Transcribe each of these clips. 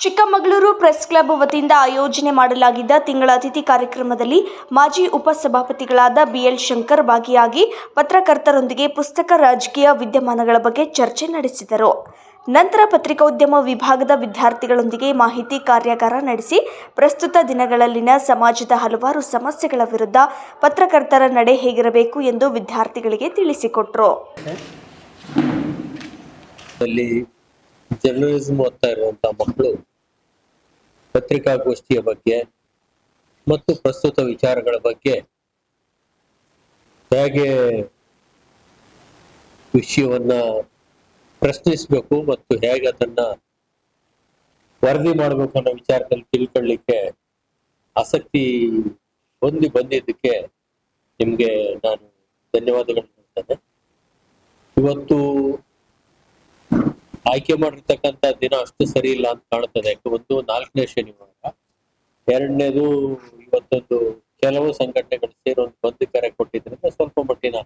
Chikkamagaluru press club ವತಿಯಿಂದ ಆಯೋಜನೆ ಮಾಡಲಾಗಿದ್ದ ತಿಂಗಳ ಅತಿಥಿ ಕಾರ್ಯಕ್ರಮದಲ್ಲಿ ಮಾಜಿ ಉಪಸಭಾಪತಿಗಳಾದ ಬಿಎಲ್ ಶಂಕರ್ ಭಾಗಿಯಾಗಿ ಪತ್ರಕರ್ತರೊಂದಿಗೆ ಪುಸ್ತಕ ರಾಜಕೀಯ ವಿದ್ಯಮಾನಗಳ ಬಗ್ಗೆ ಚರ್ಚೆ ನಡೆಸಿದರು. ನಂತರ ಪತ್ರಿಕೋದ್ಯಮ ವಿಭಾಗದ ವಿದ್ಯಾರ್ಥಿಗಳೊಂದಿಗೆ ಮಾಹಿತಿ ಕಾರ್ಯಾಗಾರ ನಡೆಸಿ ಪ್ರಸ್ತುತ ದಿನಗಳಲ್ಲಿನ ಸಮಾಜದ ಹಲವಾರು ಸಮಸ್ಯೆಗಳ ವಿರುದ್ಧ ಪತ್ರಕರ್ತರ ನಡೆ ಹೇಗಿರಬೇಕು ಎಂದು ವಿದ್ಯಾರ್ಥಿಗಳಿಗೆ ತಿಳಿಸಿಕೊಟ್ರು. ಜರ್ನಲಿಸಂ ಓದ್ತಾ ಇರುವಂತಹ ಮಕ್ಕಳು ಪತ್ರಿಕಾಗೋಷ್ಠಿಯ ಬಗ್ಗೆ ಮತ್ತು ಪ್ರಸ್ತುತ ವಿಚಾರಗಳ ಬಗ್ಗೆ ಹೇಗೆ ವಿಷಯವನ್ನ ಪ್ರಶ್ನಿಸಬೇಕು ಮತ್ತು ಹೇಗೆ ಅದನ್ನ ವರದಿ ಮಾಡಬೇಕು ಅನ್ನೋ ವಿಚಾರದಲ್ಲಿ ತಿಳ್ಕೊಳ್ಳಿಕ್ಕೆ ಆಸಕ್ತಿ ಹೊಂದಿ ಬಂದಿದ್ದಕ್ಕೆ ನಿಮ್ಗೆ ನಾನು ಧನ್ಯವಾದಗಳು ಹೇಳ್ತೇನೆ. ಇವತ್ತು ಆಯ್ಕೆ ಮಾಡಿರ್ತಕ್ಕಂತ ದಿನ ಅಷ್ಟು ಸರಿ ಇಲ್ಲ ಅಂತ ಕಾಣುತ್ತದೆ ಒಂದು ನಾಲ್ಕನೇ ಶನಿವಾರ, ಎರಡನೇದು ಇವತ್ತೊಂದು ಕೆಲವು ಸಂಘಟನೆಗಳು ಸೇರಿ ಒಂದು ಬಂದ್ ಕರೆ ಕೊಟ್ಟಿದ್ರಿಂದ ಸ್ವಲ್ಪ ಮಟ್ಟಿನ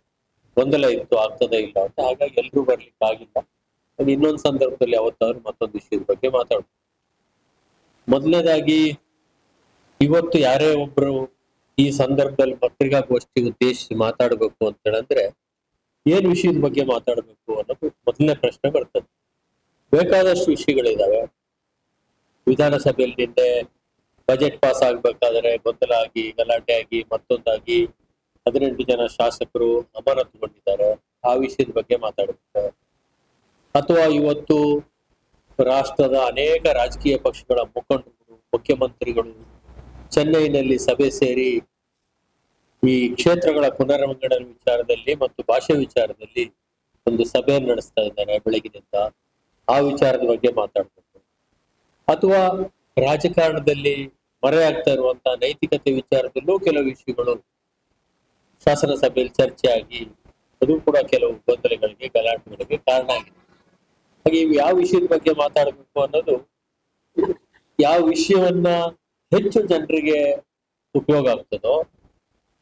ಗೊಂದಲ ಇತ್ತು, ಆಗ್ತದೆ ಇಲ್ಲ ಅಂತ. ಹಾಗಾಗಿ ಎಲ್ರೂ ಬರ್ಲಿಕ್ಕೆ ಆಗಿಲ್ಲ. ಇನ್ನೊಂದು ಸಂದರ್ಭದಲ್ಲಿ ಅವತ್ತಾದ್ರೂ ಮತ್ತೊಂದು ವಿಷಯದ ಬಗ್ಗೆ ಮಾತಾಡ್ಬೋದು. ಮೊದಲನೇದಾಗಿ, ಇವತ್ತು ಯಾರೇ ಒಬ್ರು ಈ ಸಂದರ್ಭದಲ್ಲಿ ಪತ್ರಿಕಾಗೋಷ್ಠಿ ಉದ್ದೇಶಿಸಿ ಮಾತಾಡ್ಬೇಕು ಅಂತ ಹೇಳಂದ್ರೆ ಏನ್ ವಿಷಯದ ಬಗ್ಗೆ ಮಾತಾಡ್ಬೇಕು ಅನ್ನೋದು ಮೊದಲನೇ ಪ್ರಶ್ನೆ ಬರ್ತದೆ. ಬೇಕಾದಷ್ಟು ವಿಷಯಗಳಿದಾವೆ. ವಿಧಾನಸಭೆಯಲ್ಲಿ ನಿನ್ನೆ ಬಜೆಟ್ ಪಾಸ್ ಆಗ್ಬೇಕಾದ್ರೆ ಆಗಿ ಗಲಾಟೆ ಆಗಿ ಮತ್ತೊಂದಾಗಿ ಹದಿನೆಂಟು ಜನ ಶಾಸಕರು ಅಮಾನತುಗೊಂಡಿದ್ದಾರೆ ಆ ವಿಷಯದ ಬಗ್ಗೆ ಮಾತಾಡುತ್ತೆ ಅಥವಾ ಇವತ್ತು ರಾಷ್ಟ್ರದ ಅನೇಕ ರಾಜಕೀಯ ಪಕ್ಷಗಳ ಮುಖಂಡರು, ಮುಖ್ಯಮಂತ್ರಿಗಳು ಚೆನ್ನೈನಲ್ಲಿ ಸಭೆ ಸೇರಿ ಈ ಕ್ಷೇತ್ರಗಳ ಪುನರ್ವಿಂಗಡಣೆ ವಿಚಾರದಲ್ಲಿ ಮತ್ತು ಭಾಷೆ ವಿಚಾರದಲ್ಲಿ ಒಂದು ಸಭೆಯನ್ನು ನಡೆಸ್ತಾ ಇದ್ದಾರೆ ಬೆಳಗಿನಿಂದ. ಆ ವಿಚಾರದ ಬಗ್ಗೆ ಮಾತಾಡ್ಬೇಕು. ಅಥವಾ ರಾಜಕಾರಣದಲ್ಲಿ ಮರೆಯಾಗ್ತಾ ಇರುವಂತಹ ನೈತಿಕತೆ ವಿಚಾರದಲ್ಲೂ ಕೆಲವು ವಿಷಯಗಳು ಶಾಸನ ಸಭೆಯಲ್ಲಿ ಚರ್ಚೆ ಆಗಿ ಅದು ಕೂಡ ಕೆಲವು ಗೊಂದಲಗಳಿಗೆ, ಗಲಾಟೆಗಳಿಗೆ ಕಾರಣ ಆಗಿದೆ. ಹಾಗೆ ಇವು ಯಾವ ವಿಷಯದ ಬಗ್ಗೆ ಮಾತಾಡಬೇಕು ಅನ್ನೋದು ಯಾವ ವಿಷಯವನ್ನ ಹೆಚ್ಚು ಜನರಿಗೆ ಉಪಯೋಗ ಆಗ್ತದೋ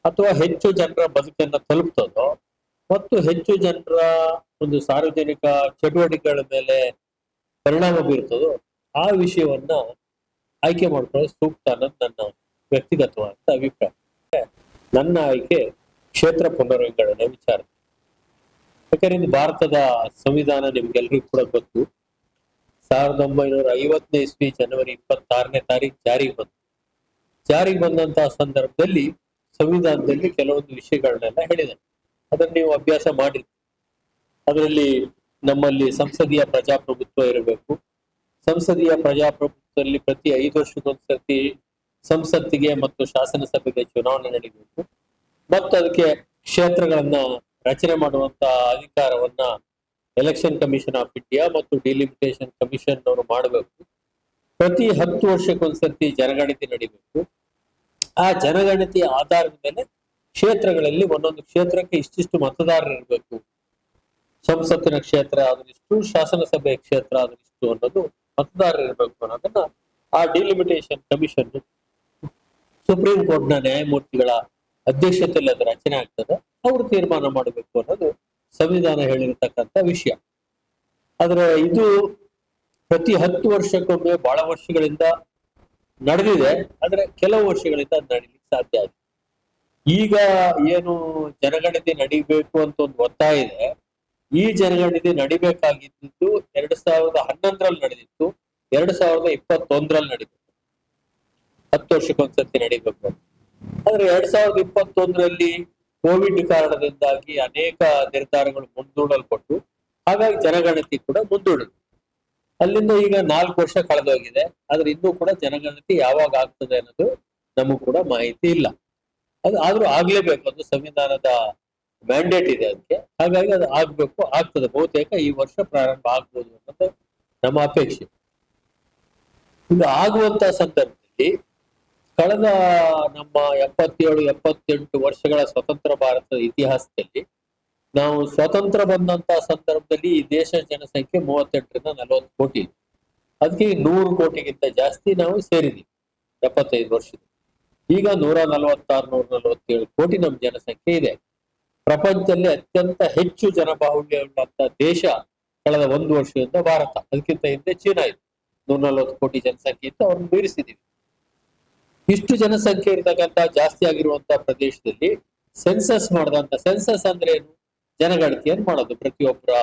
ಅಥವಾ ಹೆಚ್ಚು ಜನರ ಬದುಕನ್ನ ತಲುಪ್ತದೋ ಮತ್ತು ಹೆಚ್ಚು ಜನರ ಒಂದು ಸಾರ್ವಜನಿಕ ಚಟುವಟಿಕೆಗಳ ಮೇಲೆ ಪರಿಣಾಮ ಬೀರ್ತದೋ ಆ ವಿಷಯವನ್ನ ಆಯ್ಕೆ ಮಾಡ್ಕೊಳ್ಳೋದು ಸೂಕ್ತ ಅನ್ನೋದು ನನ್ನ ವ್ಯಕ್ತಿಗತವಾದ ಅಭಿಪ್ರಾಯ. ನನ್ನ ಆಯ್ಕೆ ಕ್ಷೇತ್ರ ಪುನರ್ವಿಂಗಡಣೆ ವಿಚಾರ. ಯಾಕಂದ್ರೆ ಇದು ಭಾರತದ ಸಂವಿಧಾನ ನಿಮ್ಗೆಲ್ರಿಗೂ ಕೂಡ ಗೊತ್ತು. ಸಾವಿರದ ಒಂಬೈನೂರ ಐವತ್ತನೇ ಇಸ್ವಿ ಜನವರಿ ಇಪ್ಪತ್ತಾರನೇ ತಾರೀಕು ಜಾರಿಗೆ ಬಂತು. ಜಾರಿಗೆ ಬಂದಂತಹ ಸಂದರ್ಭದಲ್ಲಿ ಸಂವಿಧಾನದಲ್ಲಿ ಕೆಲವೊಂದು ವಿಷಯಗಳನ್ನೆಲ್ಲ ಹೇಳಿದ್ದಾರೆ. ಅದನ್ನ ನೀವು ಅಭ್ಯಾಸ ಮಾಡಿ. ಅದರಲ್ಲಿ ನಮ್ಮಲ್ಲಿ ಸಂಸದೀಯ ಪ್ರಜಾಪ್ರಭುತ್ವ ಇರಬೇಕು. ಸಂಸದೀಯ ಪ್ರಜಾಪ್ರಭುತ್ವದಲ್ಲಿ ಪ್ರತಿ ಐದು ವರ್ಷಕ್ಕೊಂದ್ಸತಿ ಸಂಸತ್ತಿಗೆ ಮತ್ತು ಶಾಸನ ಸಭೆಗೆ ಚುನಾವಣೆ ನಡೀಬೇಕು. ಮತ್ತು ಅದಕ್ಕೆ ಕ್ಷೇತ್ರಗಳನ್ನ ರಚನೆ ಮಾಡುವಂತ ಅಧಿಕಾರವನ್ನ ಎಲೆಕ್ಷನ್ ಕಮಿಷನ್ ಆಫ್ ಇಂಡಿಯಾ ಮತ್ತು ಡಿಲಿಮಿಟೇಷನ್ ಕಮಿಷನ್ ಅವರು ಮಾಡಬೇಕು. ಪ್ರತಿ ಹತ್ತು ವರ್ಷಕ್ಕೊಂದ್ಸತಿ ಜನಗಣತಿ ನಡಿಬೇಕು. ಆ ಜನಗಣತಿಯ ಆಧಾರದ ಮೇಲೆ ಕ್ಷೇತ್ರಗಳಲ್ಲಿ ಒಂದೊಂದು ಕ್ಷೇತ್ರಕ್ಕೆ ಇಷ್ಟಿಷ್ಟು ಮತದಾರರು ಇರಬೇಕು. ಸಂಸತ್ತಿನ ಕ್ಷೇತ್ರ ಆದರಿಷ್ಟು, ಶಾಸನಸಭೆಯ ಕ್ಷೇತ್ರ ಆದರಿಷ್ಟು ಅನ್ನೋದು ಮತದಾರರು ಇರಬೇಕು ಅನ್ನೋದನ್ನ ಆ ಡಿಲಿಮಿಟೇಷನ್ ಕಮಿಷನ್ ಸುಪ್ರೀಂ ಕೋರ್ಟ್ನ ನ್ಯಾಯಮೂರ್ತಿಗಳ ಅಧ್ಯಕ್ಷತೆಯಲ್ಲಿ ಅದು ರಚನೆ ಆಗ್ತದೆ. ಅವರು ತೀರ್ಮಾನ ಮಾಡಬೇಕು ಅನ್ನೋದು ಸಂವಿಧಾನ ಹೇಳಿರ್ತಕ್ಕಂಥ ವಿಷಯ. ಆದ್ರೆ ಇದು ಪ್ರತಿ ಹತ್ತು ವರ್ಷಕ್ಕೊಮ್ಮೆ ಬಹಳ ವರ್ಷಗಳಿಂದ ನಡೆದಿದೆ. ಆದ್ರೆ ಕೆಲವು ವರ್ಷಗಳಿಂದ ನಡೀಲಿಕ್ಕೆ ಸಾಧ್ಯ ಆಗಿದೆ ಈಗ ಏನು ಜನಗಣತಿ ನಡಿಬೇಕು ಅಂತ ಒಂದು ಒತ್ತಾಯ ಇದೆ. ಈ ಜನಗಣತಿ ನಡಿಬೇಕಾಗಿದ್ದು ಎರಡ್ ಸಾವಿರದ ಹನ್ನೊಂದರಲ್ಲಿ ನಡೆದಿತ್ತು, ಎರಡ್ ಸಾವಿರದ ಇಪ್ಪತ್ತೊಂದರಲ್ಲಿ ನಡೀತಿತ್ತು ಹತ್ತು ವರ್ಷಕ್ಕೊಂದ್ಸತಿ ನಡಿಬೇಕು ಆದ್ರೆ ಎರಡ್ ಸಾವಿರದ ಇಪ್ಪತ್ತೊಂದರಲ್ಲಿ ಕೋವಿಡ್ ಕಾರಣದಿಂದಾಗಿ ಅನೇಕ ನಿರ್ಧಾರಗಳು ಮುಂದೂಡಲ್ಪಟ್ಟು, ಹಾಗಾಗಿ ಜನಗಣತಿ ಕೂಡ ಮುಂದೂಡಿದೆ ಅಲ್ಲಿಂದ ಈಗ ನಾಲ್ಕು ವರ್ಷ ಕಳೆದೋಗಿದೆ. ಆದ್ರೆ ಇನ್ನೂ ಕೂಡ ಜನಗಣತಿ ಯಾವಾಗ ಆಗ್ತದೆ ಅನ್ನೋದು ನಮಗೂ ಕೂಡ ಮಾಹಿತಿ ಇಲ್ಲ. ಅದು ಆದ್ರೂ ಆಗ್ಲೇಬೇಕು, ಅದು ಸಂವಿಧಾನದ ಮ್ಯಾಂಡೇಟ್ ಇದೆ ಅದಕ್ಕೆ ಹಾಗಾಗಿ ಅದು ಆಗ್ಬೇಕು, ಆಗ್ತದೆ. ಬಹುತೇಕ ಈ ವರ್ಷ ಪ್ರಾರಂಭ ಆಗ್ಬೋದು ಅನ್ನೋದು ನಮ್ಮ ಅಪೇಕ್ಷೆ. ಇದು ಆಗುವಂತ ಸಂದರ್ಭದಲ್ಲಿ ಕಳೆದ ನಮ್ಮ ಎಪ್ಪತ್ತೇಳು, ಎಪ್ಪತ್ತೆಂಟು ವರ್ಷಗಳ ಸ್ವತಂತ್ರ ಭಾರತದ ಇತಿಹಾಸದಲ್ಲಿ ನಾವು ಸ್ವತಂತ್ರ ಬಂದಂತ ಸಂದರ್ಭದಲ್ಲಿ ಈ ದೇಶ ಜನಸಂಖ್ಯೆ ಮೂವತ್ತೆಂಟರಿಂದ ನಲವತ್ತು ಕೋಟಿ. ಅದಕ್ಕೆ ನೂರು ಕೋಟಿಗಿಂತ ಜಾಸ್ತಿ ನಾವು ಸೇರಿದೀವಿ ಎಪ್ಪತ್ತೈದು ವರ್ಷದ ಈಗ ನೂರ ನಲವತ್ತಾರು ನೂರ ನಲವತ್ತೇಳು ಕೋಟಿ ನಮ್ಮ ಜನಸಂಖ್ಯೆ ಇದೆ. ಪ್ರಪಂಚದಲ್ಲಿ ಅತ್ಯಂತ ಹೆಚ್ಚು ಜನಬಾಹುಳ್ಯ ಉಳ್ಳಂತ ದೇಶ ಕಳೆದ ಒಂದು ವರ್ಷದಿಂದ ಭಾರತ. ಅದಕ್ಕಿಂತ ಹಿಂದೆ ಚೀನಾ ಇದೆ. ನೂರ ನಲವತ್ತು ಕೋಟಿ ಜನಸಂಖ್ಯೆ ಇತ್ತು ಅವ್ರನ್ನ ಮೀರಿಸಿದೀವಿ. ಇಷ್ಟು ಜನಸಂಖ್ಯೆ ಇರತಕ್ಕಂತ ಜಾಸ್ತಿ ಆಗಿರುವಂತ ಪ್ರದೇಶದಲ್ಲಿ ಸೆನ್ಸಸ್ ಮಾಡಿದಂತ ಸೆನ್ಸಸ್ ಅಂದ್ರೆ ಏನು? ಜನಗಣತಿಯನ್ನು ಮಾಡೋದು, ಪ್ರತಿಯೊಬ್ಬರ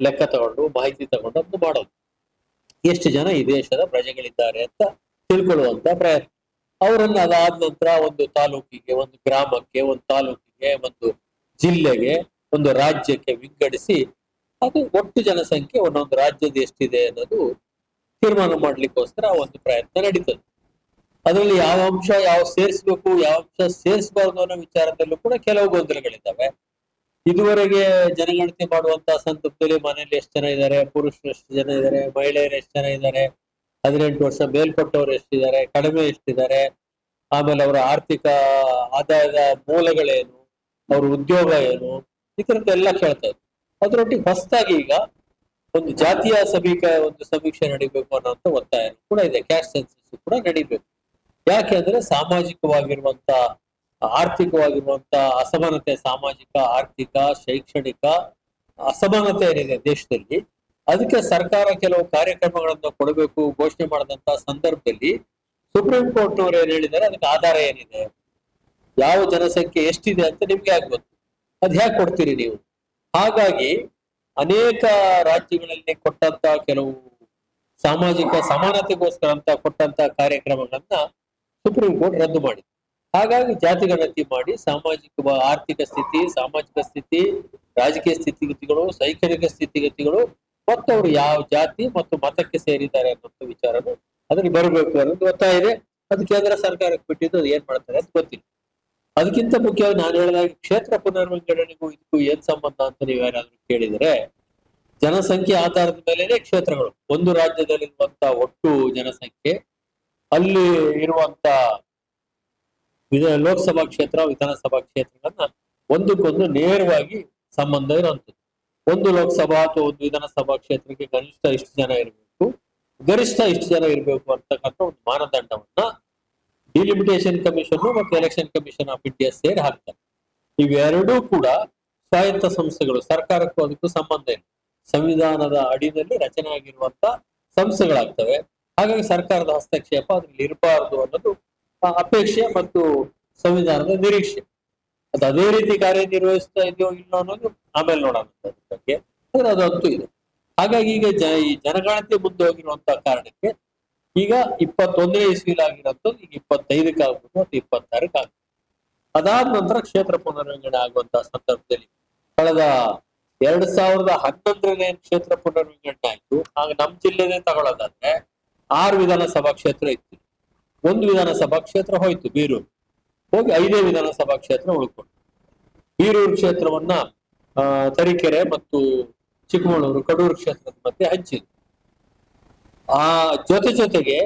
ಲೆಕ್ಕ ತಗೊಂಡು, ಮಾಹಿತಿ ತಗೊಂಡು ಅದನ್ನು ಮಾಡೋದು. ಎಷ್ಟು ಜನ ಈ ದೇಶದ ಪ್ರಜೆಗಳಿದ್ದಾರೆ ಅಂತ ತಿಳ್ಕೊಳ್ಳುವಂತ ಪ್ರಯತ್ನ. ಅವರನ್ನ ಅದಾದ ನಂತರ ಒಂದು ತಾಲೂಕಿಗೆ, ಒಂದು ಗ್ರಾಮಕ್ಕೆ, ಒಂದು ತಾಲೂಕಿಗೆ, ಒಂದು ಜಿಲ್ಲೆಗೆ, ಒಂದು ರಾಜ್ಯಕ್ಕೆ ವಿಂಗಡಿಸಿ ಅದು ಒಟ್ಟು ಜನಸಂಖ್ಯೆ ಒಂದೊಂದು ರಾಜ್ಯದ ಎಷ್ಟಿದೆ ಅನ್ನೋದು ತೀರ್ಮಾನ ಮಾಡ್ಲಿಕ್ಕೋಸ್ಕರ ಒಂದು ಪ್ರಯತ್ನ ನಡೀತದೆ. ಅದರಲ್ಲಿ ಯಾವ ಅಂಶ ಯಾವ ಸೇರಿಸ್ಬೇಕು, ಯಾವ ಅಂಶ ಸೇರಿಸಬಾರ್ದು ಅನ್ನೋ ವಿಚಾರದಲ್ಲೂ ಕೂಡ ಕೆಲವು ಗೊಂದಲಗಳಿದ್ದಾವೆ. ಇದುವರೆಗೆ ಜನಗಣತಿ ಮಾಡುವಂತ ಸಂದರ್ಭದಲ್ಲಿ ಮನೆಯಲ್ಲಿ ಎಷ್ಟು ಜನ ಇದ್ದಾರೆ, ಪುರುಷರು ಎಷ್ಟು ಜನ ಇದ್ದಾರೆ, ಮಹಿಳೆಯರು ಎಷ್ಟು ಜನ ಇದ್ದಾರೆ ಹದಿನೆಂಟು ವರ್ಷ ಮೇಲ್ಪಟ್ಟವರು ಎಷ್ಟಿದ್ದಾರೆ, ಕಡಿಮೆ ಎಷ್ಟಿದ್ದಾರೆ, ಆಮೇಲೆ ಅವರ ಆರ್ಥಿಕ ಆದಾಯದ ಮೂಲಗಳೇನು, ಅವ್ರ ಉದ್ಯೋಗ ಏನು, ಈ ತರದ್ದೆಲ್ಲ ಕೇಳ್ತಾ ಇದ್ರು ಅದರೊಟ್ಟಿಗೆ ಹೊಸದಾಗಿ ಈಗ ಒಂದು ಜಾತಿಯ ಸಮೀಕ, ಒಂದು ಸಮೀಕ್ಷೆ ನಡಿಬೇಕು ಅನ್ನೋಂಥ ಒತ್ತಾಯ ಕೂಡ ಇದೆ ಕ್ಯಾಸ್ಟ್ ಸೆನ್ಸಸ್ ಕೂಡ ನಡಿಬೇಕು. ಯಾಕೆಂದ್ರೆ ಸಾಮಾಜಿಕವಾಗಿರುವಂತ ಆರ್ಥಿಕವಾಗಿರುವಂತ ಅಸಮಾನತೆ, ಸಾಮಾಜಿಕ, ಆರ್ಥಿಕ, ಶೈಕ್ಷಣಿಕ ಅಸಮಾನತೆ ಏನಿದೆ ದೇಶದಲ್ಲಿ ಅದಕ್ಕೆ ಸರ್ಕಾರ ಕೆಲವು ಕಾರ್ಯಕ್ರಮಗಳನ್ನು ಕೊಡಬೇಕು, ಘೋಷಣೆ ಮಾಡಿದಂತ ಸಂದರ್ಭದಲ್ಲಿ ಸುಪ್ರೀಂ ಕೋರ್ಟ್ ಅವರು ಏನ್ ಹೇಳಿದ್ದಾರೆ? ಅದಕ್ಕೆ ಆಧಾರ ಏನಿದೆ? ಯಾವ ಜನಸಂಖ್ಯೆ ಎಷ್ಟಿದೆ ಅಂತ ನಿಮ್ಗೆ ಯಾಕೆ ಗೊತ್ತು? ಅದ್ ಹೇಗೆ ಕೊಡ್ತೀರಿ ನೀವು? ಹಾಗಾಗಿ ಅನೇಕ ರಾಜ್ಯಗಳಲ್ಲಿ ಕೊಟ್ಟಂತ ಕೆಲವು ಸಾಮಾಜಿಕ ಸಮಾನತೆಗೋಸ್ಕರ ಅಂತ ಕೊಟ್ಟಂತ ಕಾರ್ಯಕ್ರಮಗಳನ್ನ ಸುಪ್ರೀಂ ಕೋರ್ಟ್ ರದ್ದು ಮಾಡಿದೆ. ಹಾಗಾಗಿ ಜಾತಿ ಗಣತಿ ಮಾಡಿ ಸಾಮಾಜಿಕ ಆರ್ಥಿಕ ಸ್ಥಿತಿ, ಸಾಮಾಜಿಕ ಸ್ಥಿತಿ, ರಾಜಕೀಯ ಸ್ಥಿತಿಗತಿಗಳು ಶೈಕ್ಷಣಿಕ ಸ್ಥಿತಿಗತಿಗಳು ಮತ್ತು ಅವರು ಯಾವ ಜಾತಿ ಮತ್ತು ಮತಕ್ಕೆ ಸೇರಿದ್ದಾರೆ ಅನ್ನೋ ವಿಚಾರನು ಅದನ್ನು ಬರಬೇಕು ಅನ್ನೋದು ಗೊತ್ತಾಯಿದೆ ಇದೆ ಅದು ಕೇಂದ್ರ ಸರ್ಕಾರಕ್ಕೆ ಬಿಟ್ಟಿದ್ದು ಅದು ಏನ್ ಮಾಡ್ತಾರೆ ಅಂತ ಗೊತ್ತಿಲ್ಲ. ಅದಕ್ಕಿಂತ ಮುಖ್ಯವಾಗಿ ನಾನು ಹೇಳಿದಾಗ ಕ್ಷೇತ್ರ ಪುನರ್ವಿಂಗಡಣೆಗೂ ಇದಕ್ಕೂ ಏನ್ ಸಂಬಂಧ ಅಂತ ನೀವು ಯಾರಾದ್ರೂ ಕೇಳಿದ್ರೆ, ಜನಸಂಖ್ಯೆ ಆಧಾರದ ಮೇಲೆನೆ ಕ್ಷೇತ್ರಗಳು. ಒಂದು ರಾಜ್ಯದಲ್ಲಿರುವಂತ ಒಟ್ಟು ಜನಸಂಖ್ಯೆ, ಅಲ್ಲಿ ಇರುವಂತ ಲೋಕಸಭಾ ಕ್ಷೇತ್ರ, ವಿಧಾನಸಭಾ ಕ್ಷೇತ್ರಗಳನ್ನ ಒಂದಕ್ಕೊಂದು ನೇರವಾಗಿ ಸಂಬಂಧ ಇರುವಂತದ್ದು ಒಂದು ಲೋಕಸಭಾ ಅಥವಾ ಒಂದು ವಿಧಾನಸಭಾ ಕ್ಷೇತ್ರಕ್ಕೆ ಕನಿಷ್ಠ ಇಷ್ಟು ಜನ ಇರಬೇಕು, ಗರಿಷ್ಠ ಇಷ್ಟು ಜನ ಇರಬೇಕು ಅಂತಕ್ಕಂಥ ಒಂದು ಮಾನದಂಡವನ್ನ ಡಿಲಿಮಿಟೇಷನ್ ಕಮಿಷನ್ ಮತ್ತು ಎಲೆಕ್ಷನ್ ಕಮಿಷನ್ ಆಫ್ ಇಂಡಿಯಾ ಸೇರಿ ಹಾಕ್ತಾರೆ. ಇವೆರಡೂ ಕೂಡ ಸ್ವಾಯತ್ತ ಸಂಸ್ಥೆಗಳು, ಸರ್ಕಾರಕ್ಕೂ ಅದಕ್ಕೂ ಸಂಬಂಧ ಇಲ್ಲ. ಸಂವಿಧಾನದ ಅಡಿಯಲ್ಲಿ ರಚನೆ ಆಗಿರುವಂತ ಸಂಸ್ಥೆಗಳಾಗ್ತವೆ. ಹಾಗಾಗಿ ಸರ್ಕಾರದ ಹಸ್ತಕ್ಷೇಪ ಅದ್ರಲ್ಲಿ ಇರಬಾರದು ಅನ್ನೋದು ಅಪೇಕ್ಷೆ ಮತ್ತು ಸಂವಿಧಾನದ ನಿರೀಕ್ಷೆ. ಅದು ಅದೇ ರೀತಿ ಕಾರ್ಯನಿರ್ವಹಿಸ್ತಾ ಇದೆಯೋ ಇಲ್ಲೋ ಅನ್ನೋದು ಆಮೇಲೆ ನೋಡೋಣ ಬಗ್ಗೆ. ಆದ್ರೆ ಅದಂತೂ ಇದೆ. ಹಾಗಾಗಿ ಈಗ ಜ, ಈ ಜನಗಣತಿ ಮುಂದೆ ಹೋಗಿರುವಂತ ಕಾರಣಕ್ಕೆ ಈಗ ಇಪ್ಪತ್ತೊಂದನೇ ಇಸ್ವಿಲಾಗಿರೋದು ಈಗ ಇಪ್ಪತ್ತೈದಕ್ಕೆ ಆಗ್ಬೋದು ಮತ್ತು ಇಪ್ಪತ್ತಾರಕ್ಕೆ ಆಗ್ಬೋದು. ಅದಾದ ನಂತರ ಕ್ಷೇತ್ರ ಪುನರ್ವಿಂಗಡಣೆ ಆಗುವಂತಹ ಸಂದರ್ಭದಲ್ಲಿ ಕಳೆದ ಎರಡ್ ಸಾವಿರದ ಹನ್ನೊಂದರನೇ ಕ್ಷೇತ್ರ ಪುನರ್ವಿಂಗಡಣೆ ಆಯ್ತು. ಆಗ ನಮ್ ಜಿಲ್ಲೆನೆ ತಗೊಳ್ಳೋದಾದ್ರೆ ಆರು ವಿಧಾನಸಭಾ ಕ್ಷೇತ್ರ ಇತ್ತು. ಒಂದು ವಿಧಾನಸಭಾ ಕ್ಷೇತ್ರ ಹೋಯ್ತು, ಬೀರೂರು. ಹೋಗಿ ಐದೇ ವಿಧಾನಸಭಾ ಕ್ಷೇತ್ರ ಉಳ್ಕೊಂಡು ಬೀರೂರು ಕ್ಷೇತ್ರವನ್ನ ತರೀಕೆರೆ ಮತ್ತು ಚಿಕ್ಕಮಗಳೂರು, ಕಡೂರು ಕ್ಷೇತ್ರದ ಮಧ್ಯೆ ಹಂಚಿದ್ರು ಆ, ಜೊತೆ ಜೊತೆಗೆ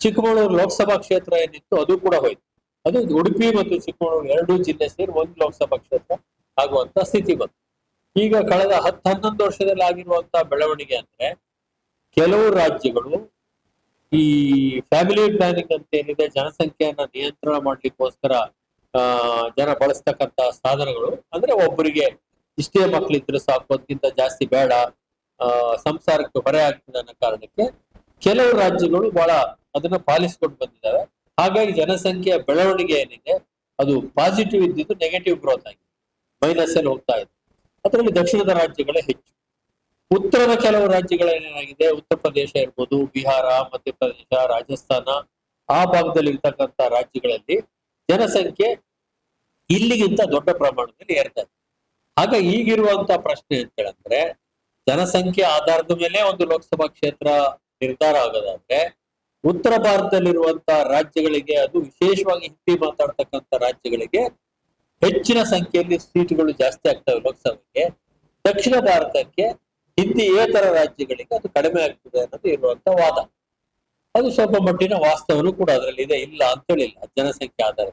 ಚಿಕ್ಕಮಗಳೂರು ಲೋಕಸಭಾ ಕ್ಷೇತ್ರ ಏನಿತ್ತು ಅದು ಕೂಡ ಹೋಯ್ತು. ಅದು ಉಡುಪಿ ಮತ್ತು ಚಿಕ್ಕಮಗಳೂರು ಎರಡೂ ಜಿಲ್ಲೆ ಸೇರಿ ಒಂದು ಲೋಕಸಭಾ ಕ್ಷೇತ್ರ ಆಗುವಂತ ಸ್ಥಿತಿ ಬಂತು. ಈಗ ಕಳೆದ ಹತ್ತು ಹನ್ನೊಂದು ವರ್ಷದಲ್ಲಿ ಆಗಿರುವಂತಹ ಬೆಳವಣಿಗೆ ಅಂದ್ರೆ ಕೆಲವು ರಾಜ್ಯಗಳು ಈ ಫ್ಯಾಮಿಲಿ ಪ್ಲಾನಿಂಗ್ ಅಂತ ಏನಿದೆ, ಜನಸಂಖ್ಯೆಯನ್ನ ನಿಯಂತ್ರಣ ಮಾಡ್ಲಿಕ್ಕೋಸ್ಕರ, ಆ, ಜನ ಬಳಸ್ತಕ್ಕಂತ ಸಾಧನಗಳು, ಅಂದ್ರೆ ಒಬ್ಬರಿಗೆ ಇಷ್ಟೇ ಮಕ್ಳಿದ್ರೆ ಸಾಕು, ಅದಕ್ಕಿಂತ ಜಾಸ್ತಿ ಬೇಡ, ಆ, ಸಂಸಾರಕ್ಕೆ ಹೊರೆ ಆಗ್ತದೆ ಅನ್ನೋ ಕಾರಣಕ್ಕೆ ಕೆಲವು ರಾಜ್ಯಗಳು ಬಹಳ ಅದನ್ನ ಪಾಲಿಸ್ಕೊಂಡು ಬಂದಿದ್ದಾವೆ. ಹಾಗಾಗಿ ಜನಸಂಖ್ಯೆಯ ಬೆಳವಣಿಗೆ ಏನಿದೆ, ಅದು ಪಾಸಿಟಿವ್ ಇದ್ದಿದ್ದು ನೆಗೆಟಿವ್ ಗ್ರೋತ್ ಆಗಿದೆ. ಮೈನಸ್ ಅಲ್ಲಿ ಹೋಗ್ತಾ ಇದೆ. ಅದರಲ್ಲಿ ದಕ್ಷಿಣದ ರಾಜ್ಯಗಳೇ ಹೆಚ್ಚು. ಉತ್ತರದ ಕೆಲವು ರಾಜ್ಯಗಳೇನಾಗಿದೆ ಉತ್ತರ ಪ್ರದೇಶ ಇರ್ಬೋದು, ಬಿಹಾರ, ಮಧ್ಯಪ್ರದೇಶ, ರಾಜಸ್ಥಾನ, ಆ ಭಾಗದಲ್ಲಿ ಇರ್ತಕ್ಕಂಥ ರಾಜ್ಯಗಳಲ್ಲಿ ಜನಸಂಖ್ಯೆ ಇಲ್ಲಿಗಿಂತ ದೊಡ್ಡ ಪ್ರಮಾಣದಲ್ಲಿ ಏರ್ತದೆ ಆಗ ಈಗಿರುವಂತ ಪ್ರಶ್ನೆ ಅಂತ ಹೇಳಿದ್ರೆ ಜನಸಂಖ್ಯೆ ಆಧಾರದ ಮೇಲೆ ಒಂದು ಲೋಕಸಭಾ ಕ್ಷೇತ್ರ ನಿರ್ಧಾರ ಆಗೋದಾದ್ರೆ, ಉತ್ತರ ಭಾರತದಲ್ಲಿರುವಂತ ರಾಜ್ಯಗಳಿಗೆ ಅದು ವಿಶೇಷವಾಗಿ ಹಿಂದಿ ಮಾತಾಡ್ತಕ್ಕಂಥ ರಾಜ್ಯಗಳಿಗೆ ಹೆಚ್ಚಿನ ಸಂಖ್ಯೆಯಲ್ಲಿ ಸೀಟುಗಳು ಜಾಸ್ತಿ ಆಗ್ತವೆ ಲೋಕಸಭೆಗೆ. ದಕ್ಷಿಣ ಭಾರತಕ್ಕೆ ಹಿಂದಿಯೇತರ ರಾಜ್ಯಗಳಿಗೆ ಅದು ಕಡಿಮೆ ಆಗ್ತದೆ ಅನ್ನೋದು ಇರುವಂತ ವಾದ. ಅದು ಸ್ವಲ್ಪ ಮಟ್ಟಿನ ವಾಸ್ತವನು ಕೂಡ ಅದರಲ್ಲಿ ಇದೆ. ಇಲ್ಲ ಅಂತ ಹೇಳಿಲ್ಲ. ಜನಸಂಖ್ಯೆ ಆಧಾರ.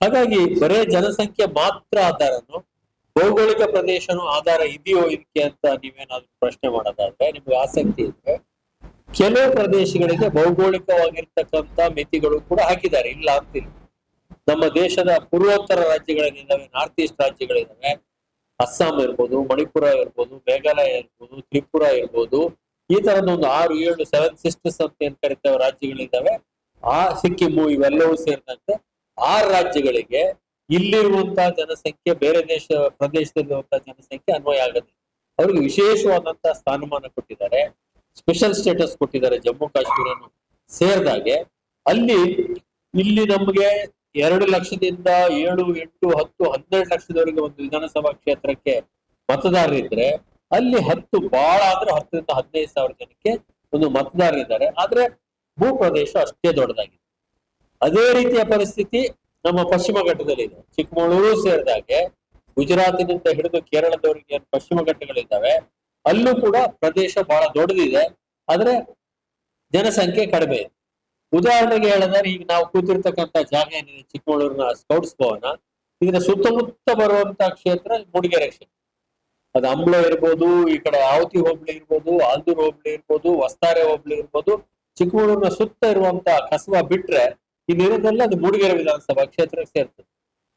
ಹಾಗಾಗಿ ಬರೇ ಜನಸಂಖ್ಯೆ ಮಾತ್ರ ಆಧಾರನು, ಭೌಗೋಳಿಕ ಪ್ರದೇಶನೂ ಆಧಾರ ಇದೆಯೋ ಇದಕ್ಕೆ ಅಂತ ನೀವೇನಾದ್ರೂ ಪ್ರಶ್ನೆ ಮಾಡೋದಾದ್ರೆ ನಿಮ್ಗೆ ಆಸಕ್ತಿ ಇದ್ರೆ ಕೆಲವು ಪ್ರದೇಶಗಳಿಗೆ ಭೌಗೋಳಿಕವಾಗಿರ್ತಕ್ಕಂಥ ಮಿತಿಗಳು ಕೂಡ ಹಾಕಿದ್ದಾರೆ. ಇಲ್ಲ ಅಂತಿಲ್ಲ. ನಮ್ಮ ದೇಶದ ಪೂರ್ವೋತ್ತರ ರಾಜ್ಯಗಳೇನಿದ್ದಾವೆ ನಾರ್ತ್ ಈಸ್ಟ್ ರಾಜ್ಯಗಳಿದಾವೆ ಅಸ್ಸಾಂ ಇರ್ಬೋದು, ಮಣಿಪುರ ಇರ್ಬೋದು, ಮೇಘಾಲಯ ಇರ್ಬೋದು, ತ್ರಿಪುರ ಇರ್ಬೋದು, ಈ ತರದ ಒಂದು ಆರು, ಏಳು ಸೆವೆನ್ ಸಿಸ್ಟರ್ಸ್ ಅಂತ ಏನ್ ಕರಿತೇವೆ ರಾಜ್ಯಗಳಿದ್ದಾವೆ, ಆ ಸಿಕ್ಕಿಮು ಇವೆಲ್ಲವೂ ಸೇರಿದಂತೆ ಆರು ರಾಜ್ಯಗಳಿಗೆ ಇಲ್ಲಿರುವಂತಹ ಜನಸಂಖ್ಯೆ, ಬೇರೆ ದೇಶ ಪ್ರದೇಶದಲ್ಲಿರುವಂತಹ ಜನಸಂಖ್ಯೆ ಅನ್ವಯ ಆಗದೆ, ಅವ್ರಿಗೆ ವಿಶೇಷವಾದಂತಹ ಸ್ಥಾನಮಾನ ಕೊಟ್ಟಿದ್ದಾರೆ ಸ್ಪೆಷಲ್ ಸ್ಟೇಟಸ್ ಕೊಟ್ಟಿದ್ದಾರೆ ಜಮ್ಮು ಕಾಶ್ಮೀರನು ಸೇರಿದಾಗೆ, ಅಲ್ಲಿ ಇಲ್ಲಿ ನಮಗೆ ಎರಡು ಲಕ್ಷದಿಂದ ಏಳು ಎಂಟು ಹತ್ತು ಹನ್ನೆರಡು ಲಕ್ಷದವರೆಗೆ ಒಂದು ವಿಧಾನಸಭಾ ಕ್ಷೇತ್ರಕ್ಕೆ ಮತದಾರರಿದ್ರೆ ಅಲ್ಲಿ ಹತ್ತು ಬಹಳ ಅಂದ್ರೆ ಹತ್ತರಿಂದ ಹದಿನೈದು ಸಾವಿರ ಜನಕ್ಕೆ ಒಂದು ಮತದಾರರಿದ್ದಾರೆ ಆದ್ರೆ ಭೂ ಪ್ರದೇಶ ಅಷ್ಟೇ ದೊಡ್ಡದಾಗಿದೆ. ಅದೇ ರೀತಿಯ ಪರಿಸ್ಥಿತಿ ನಮ್ಮ ಪಶ್ಚಿಮ ಘಟ್ಟದಲ್ಲಿ ಇದೆ. ಚಿಕ್ಕಮಗಳೂರು ಸೇರಿದಾಗೆ ಗುಜರಾತಿನಿಂದ ಹಿಡಿದು ಕೇರಳದವರಿಗೆ ಏನು ಪಶ್ಚಿಮ ಘಟ್ಟಗಳಿದ್ದಾವೆ, ಅಲ್ಲೂ ಕೂಡ ಪ್ರದೇಶ ಬಹಳ ದೊಡ್ಡದಿದೆ. ಆದ್ರೆ ಜನಸಂಖ್ಯೆ ಕಡಿಮೆ ಇದೆ. ಉದಾಹರಣೆಗೆ ಹೇಳಿದ್ರೆ ಈಗ ನಾವು ಕೂತಿರ್ತಕ್ಕಂಥ ಜಾಗ ಏನಿದೆ? ಚಿಕ್ಕಮಗಳೂರಿನ ಸ್ಕೌಟ್ಸ್ ಭವನ. ಇದರ ಸುತ್ತಮುತ್ತ ಬರುವಂತ ಕ್ಷೇತ್ರ ಮೂಡಿಗೆರೆ ಕ್ಷೇತ್ರ. ಅದು ಅಂಬ್ಳ ಇರ್ಬೋದು, ಈ ಕಡೆ ಆವತಿ ಹೋಬಳಿ ಇರ್ಬೋದು, ಆಲ್ದೂರ್ ಹೋಬಳಿ ಇರ್ಬೋದು ವಸ್ತಾರೆ ಹೋಬಳಿ ಇರ್ಬೋದು. ಚಿಕ್ಕಮಗಳೂರಿನ ಸುತ್ತ ಇರುವಂತ ಕಸಬ ಬಿಟ್ರೆ ಇನ್ನಿರೋದೆಲ್ಲ ಅದು ಮೂಡಿಗೆರೆ ವಿಧಾನಸಭಾ ಕ್ಷೇತ್ರಕ್ಕೆ ಸೇರ್ತದೆ.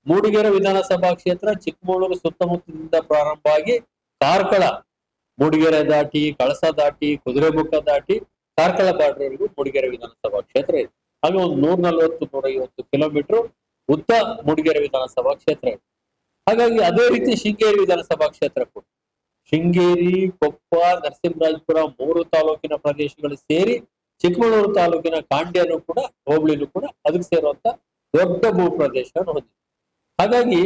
ಮೂಡಿಗೆರೆ ವಿಧಾನಸಭಾ ಕ್ಷೇತ್ರ ಚಿಕ್ಕಮಗಳೂರು ಸುತ್ತಮುತ್ತಲಿಂದ ಪ್ರಾರಂಭವಾಗಿ ಕಾರ್ಕಳ. ಮೂಡಿಗೆರೆ ದಾಟಿ, ಕಳಸ ದಾಟಿ, ಕುದುರೆಮುಖ ದಾಟಿ ಕಾರ್ಕಳ ಬಾರ್ಡರ್ವರೆಗೂ ಮೂಡಿಗೆರೆ ವಿಧಾನಸಭಾ ಕ್ಷೇತ್ರ ಇದೆ. ಹಾಗೆ ಒಂದು ನೂರ ನಲವತ್ತು ನೂರ ಐವತ್ತು ಕಿಲೋಮೀಟರ್ ಉದ್ದ ಮೂಡಿಗೆರೆ ವಿಧಾನಸಭಾ ಕ್ಷೇತ್ರ ಇದೆ. ಹಾಗಾಗಿ ಅದೇ ರೀತಿ ಶೃಂಗೇರಿ ವಿಧಾನಸಭಾ ಕ್ಷೇತ್ರ ಕೂಡ. ಶೃಂಗೇರಿ, ಕೊಪ್ಪ, ನರಸಿಂಹರಾಜಪುರ ಮೂರು ತಾಲೂಕಿನ ಪ್ರದೇಶಗಳು ಸೇರಿ ಚಿಕ್ಕಮಗಳೂರು ತಾಲೂಕಿನ ಕಾಂಡ್ಯನೂ ಕೂಡ, ಹೋಬಳಿನೂ ಕೂಡ ಅದಕ್ಕೆ ಸೇರುವಂತ ದೊಡ್ಡ ಭೂ ಪ್ರದೇಶವನ್ನು ಹೊಂದಿದೆ. ಹಾಗಾಗಿ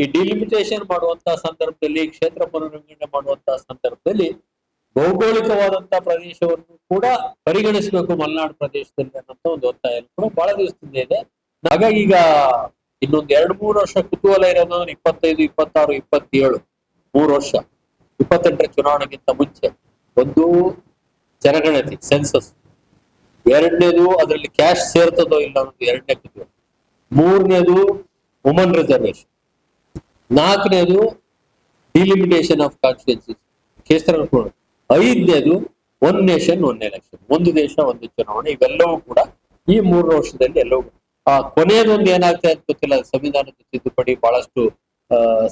ಈ ಡಿಲಿಮಿಟೇಷನ್ ಮಾಡುವಂತಹ ಸಂದರ್ಭದಲ್ಲಿ, ಕ್ಷೇತ್ರ ಪುನರ್ವಿಂಗಡಣೆ ಮಾಡುವಂತಹ ಸಂದರ್ಭದಲ್ಲಿ ಭೌಗೋಳಿಕವಾದಂತಹ ಪ್ರದೇಶವನ್ನು ಕೂಡ ಪರಿಗಣಿಸಬೇಕು ಮಲೆನಾಡು ಪ್ರದೇಶದಲ್ಲಿ ಅನ್ನೋ ಒಂದು ಒತ್ತಾಯ ಕೂಡ ಬಹಳ ದಿವಸದಿಂದ ಇದೆ. ಹಾಗಾಗಿ ಈಗ ಇನ್ನೊಂದ್ ಎರಡ್, ಮೂರು ವರ್ಷ ಕುತೂಹಲ ಇರೋದು ಇಪ್ಪತ್ತೈದು, ಇಪ್ಪತ್ತಾರು, ಇಪ್ಪತ್ತೇಳು, ಮೂರು ವರ್ಷ, ಇಪ್ಪತ್ತೆಂಟರ ಚುನಾವಣೆಗಿಂತ ಮುಂಚೆ ಒಂದು ಜನಗಣತಿ ಸೆನ್ಸಸ್ ಎರಡನೇದು ಅದರಲ್ಲಿ ಕ್ಯಾಶ್ ಸೇರ್ತದೋ ಇಲ್ಲ ಅನ್ನೋದು ಎರಡನೇ ಕುತೂಹಲ. ಮೂರನೇದು ವುಮನ್ ರಿಸರ್ವೇಶನ್ ನಾಲ್ಕನೇದು ಡಿಲಿಮಿಟೇಷನ್ ಆಫ್ ಕಾನ್ಸ್ಟಿಟ್ಯೂನ್ಸಿ ಕೇಸರ ಐದನೇದು ಒನ್ ನೇಷನ್ ಒನ್ ಎಲೆಕ್ಷನ್ ಒಂದು ದೇಶ, ಒಂದು ಚುನಾವಣೆ. ಇವೆಲ್ಲವೂ ಕೂಡ ಈ ಮೂರು ವರ್ಷದಲ್ಲಿ ಎಲ್ಲವೂ ಆ ಕೊನೆಯದೊಂದು ಏನಾಗ್ತದೆ ಅಂತ ಗೊತ್ತಿಲ್ಲ. ಸಂವಿಧಾನದ ತಿದ್ದುಪಡಿ ಬಹಳಷ್ಟು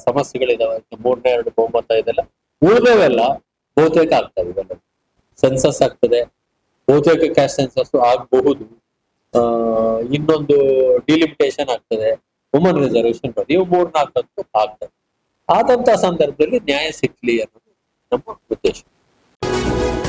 ಸಮಸ್ಯೆಗಳಿದಾವೆ. ಮೂರನೇ, ಎರಡು ಬಹುಮತ ಇದೆಲ್ಲ ಉಳಿದವೆಲ್ಲ ಬಹುತೇಕ ಆಗ್ತವೆ ಇವೆಲ್ಲ. ಸೆನ್ಸಸ್ ಆಗ್ತದೆ. ಬಹುತೇಕ ಕ್ಯಾಶ್ ಸೆನ್ಸಸ್ ಆಗಬಹುದು. ಇನ್ನೊಂದು ಡಿಲಿಮಿಟೇಷನ್ ಆಗ್ತದೆ. ವುಮನ್ ರಿಸರ್ವೇಶನ್ ಇವು ಮೂರ್ ನಾಲ್ಕಂತೂ ಆಗ್ತದೆ ಆದಂತ ಸಂದರ್ಭದಲ್ಲಿ ನ್ಯಾಯ ಸಿಗ್ಲಿ ಅನ್ನೋದು ನಮ್ಮ ಉದ್ದೇಶ.